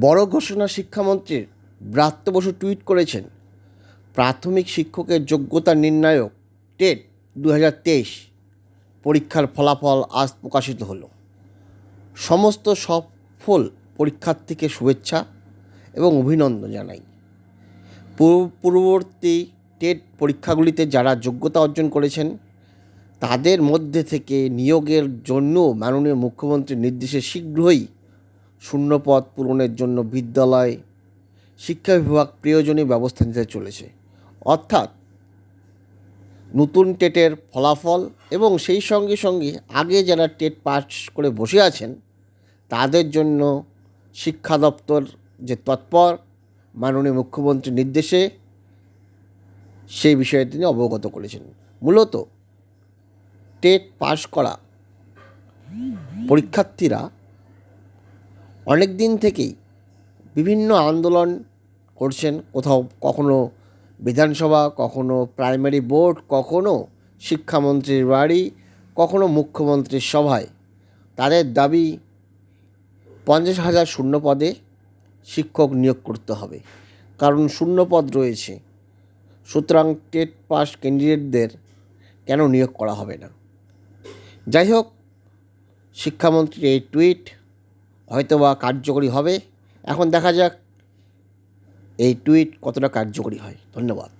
বড় ঘোষণা শিক্ষামন্ত্রীর ব্রাত্য বসু টুইট করেছেন। প্রাথমিক শিক্ষকের যোগ্যতা নির্ণায়ক টেট দু হাজার তেইশ পরীক্ষার ফলাফল আজ প্রকাশিত হলো। সমস্ত সফল পরীক্ষার্থীকে শুভেচ্ছা এবং অভিনন্দন জানাই। পূর্ব- পূর্ববর্তী টেট পরীক্ষাগুলিতে যারা যোগ্যতা অর্জন করেছেন, তাদের মধ্যে থেকে নিয়োগের জন্য মাননীয় মুখ্যমন্ত্রীর নির্দেশে শীঘ্রই শূন্যপদ পূরণের জন্য বিদ্যালয় শিক্ষা বিভাগ প্রয়োজনীয় ব্যবস্থা নিতে চলেছে। অর্থাৎ নতুন টেটের ফলাফল এবং সেই সঙ্গে সঙ্গে আগে যারা টেট পাস করে বসে আছেন, তাদের জন্য শিক্ষা দপ্তর যে তৎপর মাননীয় মুখ্যমন্ত্রীর নির্দেশে সেই বিষয়ে তিনি অবগত করেছেন। মূলত টেট পাস করা পরীক্ষার্থীরা অনেক দিন থেকেই বিভিন্ন আন্দোলন করছেন কোথাও কখনো বিধানসভা, কখনো প্রাইমারি বোর্ড কখনো শিক্ষামন্ত্রীর বাড়ি, কখনো মুখ্যমন্ত্রীর সভায়। তাদের দাবি, পঞ্চাশ হাজার শূন্য পদে শিক্ষক নিয়োগ করতে হবে। কারণ শূন্য পদ রয়েছে। সুতরাং টেট পাস ক্যান্ডিডেটদের কেন নিয়োগ করা হবে না? যাই হোক, শিক্ষামন্ত্রীর এই টুইট হয়তোবা কার্যকরী হবে। এখন দেখা যাক এই টুইট কতটা কার্যকরী হয়। ধন্যবাদ।